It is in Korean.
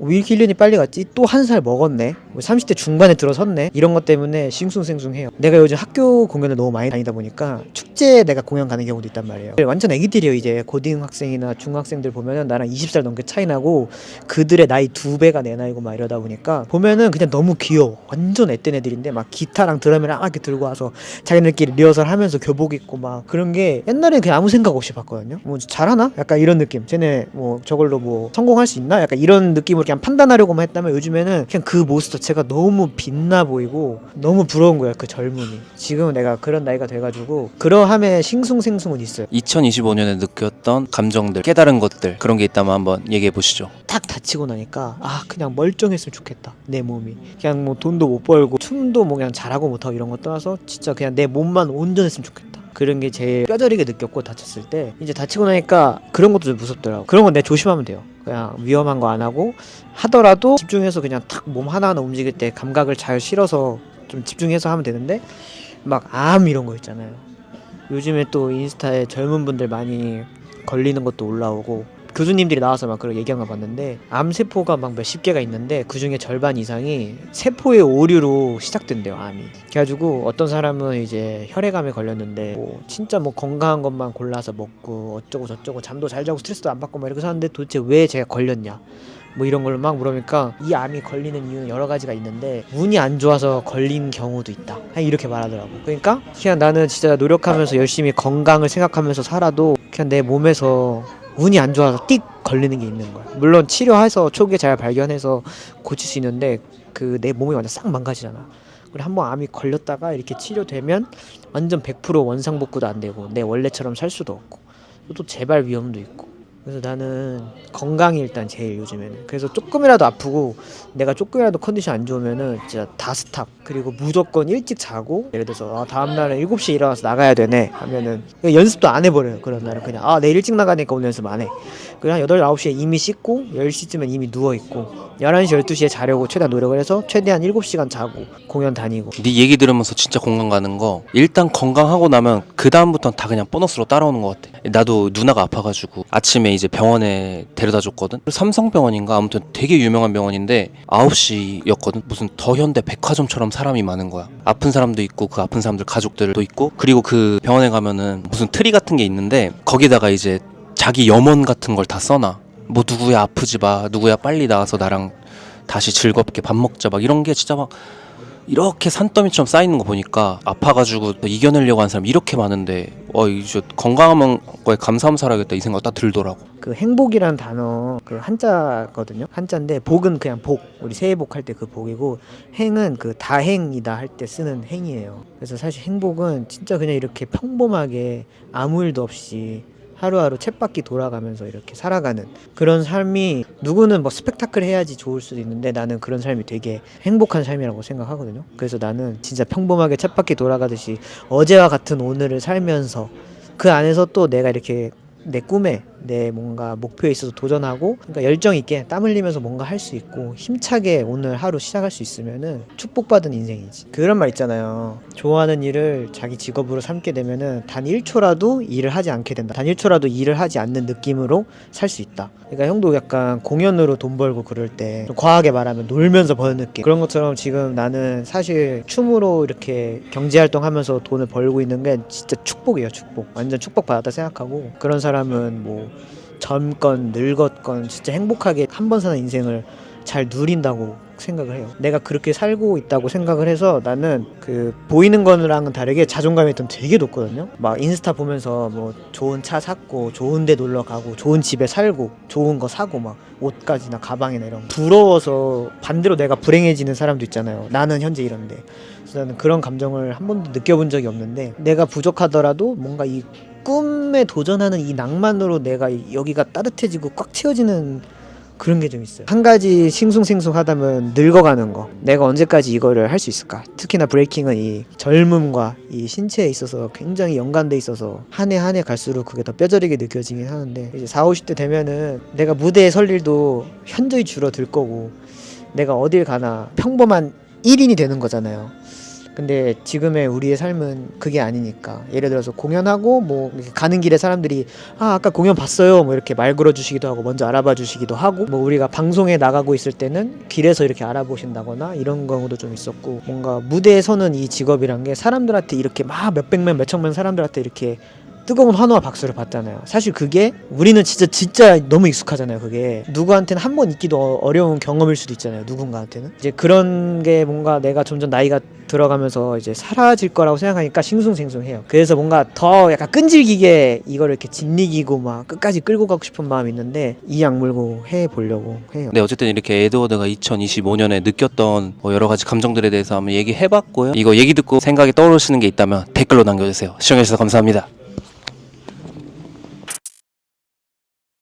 왜 이렇게 1년이 빨리 갔지? 또 한 살 먹었네. 뭐 30대 중반에 들어섰네. 이런 것 때문에 싱숭생숭해요. 내가 요즘 학교 공연을 너무 많이 다니다 보니까 축제에 내가 공연 가는 경우도 있단 말이에요. 완전 애기들이에요. 이제 고등학생이나 중학생들 보면은 나랑 20살 넘게 차이 나고 그들의 나이 두 배가 내 나이고 막 이러다 보니까 보면은 그냥 너무 귀여워. 완전 애땐 애들인데 막 기타랑 드럼이랑 막 이렇게 들고 와서 자기네들끼리 리허설 하면서 교복 입고 막 그런 게 옛날에는 그냥 아무 생각 없이 봤거든요. 뭐 잘하나? 약간 이런 느낌. 쟤네 뭐 저걸로 뭐 성공할 수 있나? 약간 이런 느낌으로 그냥 판단하려고만 했다면 요즘에는 그냥 그 모습 자체가 너무 빛나 보이고 너무 부러운 거야 그 젊음이. 지금은 내가 그런 나이가 돼가지고 그러함에 싱숭생숭은 있어요. 2025년에 느꼈던 감정들, 깨달은 것들 그런 게 있다면 한번 얘기해 보시죠. 딱 다치고 나니까 아 그냥 멀쩡했으면 좋겠다 내 몸이 그냥 뭐 돈도 못 벌고 춤도 뭐 그냥 잘하고 못하고 이런 거 떠나서 진짜 그냥 내 몸만 온전했으면 좋겠다 그런 게 제일 뼈저리게 느꼈고 다쳤을 때 이제 다치고 나니까 그런 것도 좀 무섭더라고. 그런 건 내가 조심하면 돼요. 그냥 위험한 거 안 하고 하더라도 집중해서 그냥 탁 몸 하나하나 움직일 때 감각을 잘 실어서 좀 집중해서 하면 되는데 막 암 이런 거 있잖아요. 요즘에 또 인스타에 젊은 분들 많이 걸리는 것도 올라오고 교수님들이 나와서 막 그런 얘기한 거 봤는데 암세포가 막 몇십 개가 있는데 그 중에 절반 이상이 세포의 오류로 시작된대요 암이 그래가지고 어떤 사람은 이제 혈액암에 걸렸는데 뭐 진짜 뭐 건강한 것만 골라서 먹고 어쩌고 저쩌고 잠도 잘 자고 스트레스도 안 받고 막 이렇게 사는데 도대체 왜 제가 걸렸냐 뭐 이런 걸로 막 물어보니까 이 암이 걸리는 이유는 여러 가지가 있는데 운이 안 좋아서 걸린 경우도 있다. 이렇게 말하더라고. 그러니까 그냥 나는 진짜 노력하면서 열심히 건강을 생각하면서 살아도 그냥 내 몸에서 운이 안 좋아서 띡 걸리는 게 있는 거야. 물론 치료해서 초기에 잘 발견해서 고칠 수 있는데 그 내 몸이 완전 싹 망가지잖아. 그리고 한 번 암이 걸렸다가 이렇게 치료되면 완전 100% 원상복구도 안 되고 내 원래처럼 살 수도 없고 또 재발 위험도 있고 그래서 나는 건강이 일단 제일 요즘에는. 그래서 조금이라도 아프고 내가 조금이라도 컨디션 안 좋으면은 진짜 다 스탑. 그리고 무조건 일찍 자고 예를 들어서 아, 다음 날은 7시에 일어나서 나가야 되네 하면은 연습도 안 해버려요. 그런 날은 그냥 아 내일 일찍 나가니까 오늘 연습 안해. 그냥 8, 9시에 이미 씻고 10시쯤엔 이미 누워있고 11시, 12시에 자려고 최대한 노력을 해서 최대한 7시간 자고 공연 다니고. 네 얘기 들으면서 진짜 공감 가는 거 일단 건강하고 나면 그 다음부터는 다 그냥 보너스로 따라오는 것 같아. 나도 누나가 아파가지고 아침 에 이제 병원에 데려다 줬거든. 삼성병원인가 아무튼 되게 유명한 병원인데 9시였거든. 무슨 더현대 백화점처럼 사람이 많은 거야. 아픈 사람도 있고 그 아픈 사람들 가족들도 있고 그리고 그 병원에 가면은 무슨 트리 같은 게 있는데 거기다가 이제 자기 염원 같은 걸 다 써놔. 뭐 누구야 아프지 마, 누구야 빨리 나와서 나랑 다시 즐겁게 밥 먹자 막 이런 게 진짜 막 이렇게 산더미처럼 쌓이는 거 보니까 아파가지고 또 이겨내려고 하는 사람 이렇게 많은데 어 이제 건강한 거에 감사하면서 살아야겠다 이 생각 딱 들더라고. 그 행복이라는 단어 그 한자거든요. 한자인데 복은 그냥 복. 우리 새해 복 할 때 그 복이고 행은 그 다행이다 할 때 쓰는 행이에요. 그래서 사실 행복은 진짜 그냥 이렇게 평범하게 아무 일도 없이 하루하루 쳇바퀴 돌아가면서 이렇게 살아가는 그런 삶이 누구는 뭐 스펙타클 해야지 좋을 수도 있는데 나는 그런 삶이 되게 행복한 삶이라고 생각하거든요. 그래서 나는 진짜 평범하게 쳇바퀴 돌아가듯이 어제와 같은 오늘을 살면서 그 안에서 또 내가 이렇게 내 꿈에 내 뭔가 목표에 있어서 도전하고 그러니까 열정 있게 땀 흘리면서 뭔가 할 수 있고 힘차게 오늘 하루 시작할 수 있으면은 축복받은 인생이지. 그런 말 있잖아요. 좋아하는 일을 자기 직업으로 삼게 되면은 단 1초라도 일을 하지 않게 된다. 단 1초라도 일을 하지 않는 느낌으로 살 수 있다. 그러니까 형도 약간 공연으로 돈 벌고 그럴 때좀 과하게 말하면 놀면서 버는 느낌. 그런 것처럼 지금 나는 사실 춤으로 이렇게 경제활동 하면서 돈을 벌고 있는 게 진짜 축복이에요 축복. 완전 축복받았다 생각하고 그런 사람은 뭐 젊건 늙었건 진짜 행복하게 한 번 사는 인생을 잘 누린다고 생각을 해요. 내가 그렇게 살고 있다고 생각을 해서 나는 그 보이는 거랑은 다르게 자존감이 좀 되게 높거든요. 막 인스타 보면서 뭐 좋은 차 샀고 좋은 데 놀러 가고 좋은 집에 살고 좋은 거 사고 막 옷까지나 가방이나 이런 거. 부러워서 반대로 내가 불행해지는 사람도 있잖아요. 나는 현재 이런데. 그래서 나는 그런 감정을 한 번도 느껴본 적이 없는데 내가 부족하더라도 뭔가 이 꿈에 도전하는 이 낭만으로 내가 여기가 따뜻해지고 꽉 채워지는 그런 게 좀 있어요. 한 가지 싱숭생숭 하다면 늙어가는 거. 내가 언제까지 이거를 할 수 있을까? 특히나 브레이킹은 이 젊음과 이 신체에 있어서 굉장히 연관돼 있어서 한 해 한 해 갈수록 그게 더 뼈저리게 느껴지긴 하는데 이제 4, 50대 되면은 내가 무대에 설 일도 현저히 줄어들 거고 내가 어딜 가나 평범한 1인이 되는 거잖아요. 근데 지금의 우리의 삶은 그게 아니니까. 예를 들어서 공연하고 뭐 가는 길에 사람들이 아 아까 공연 봤어요. 뭐 이렇게 말 걸어주시기도 하고 먼저 알아봐 주시기도 하고 뭐 우리가 방송에 나가고 있을 때는 길에서 이렇게 알아보신다거나 이런 경우도 좀 있었고 뭔가 무대에 서는 이 직업이란 게 사람들한테 이렇게 막 몇백 명 몇천 명 사람들한테 이렇게 뜨거운 환호와 박수를 받잖아요. 사실 그게 우리는 진짜 진짜 너무 익숙하잖아요. 그게 누구한테는 한 번 있기도 어- 어려운 경험일 수도 있잖아요. 누군가한테는 이제 그런 게 뭔가 내가 점점 나이가 들어가면서 이제 사라질 거라고 생각하니까 싱숭생숭해요. 그래서 뭔가 더 약간 끈질기게 이거를 이렇게 짓이기고 막 끝까지 끌고 가고 싶은 마음이 있는데 이 악물고 해 보려고 해요. 네, 어쨌든 이렇게 에드워드가 2025년에 느꼈던 뭐 여러 가지 감정들에 대해서 한번 얘기해봤고요. 이거 얘기 듣고 생각이 떠오르시는 게 있다면 댓글로 남겨주세요. 시청해주셔서 감사합니다.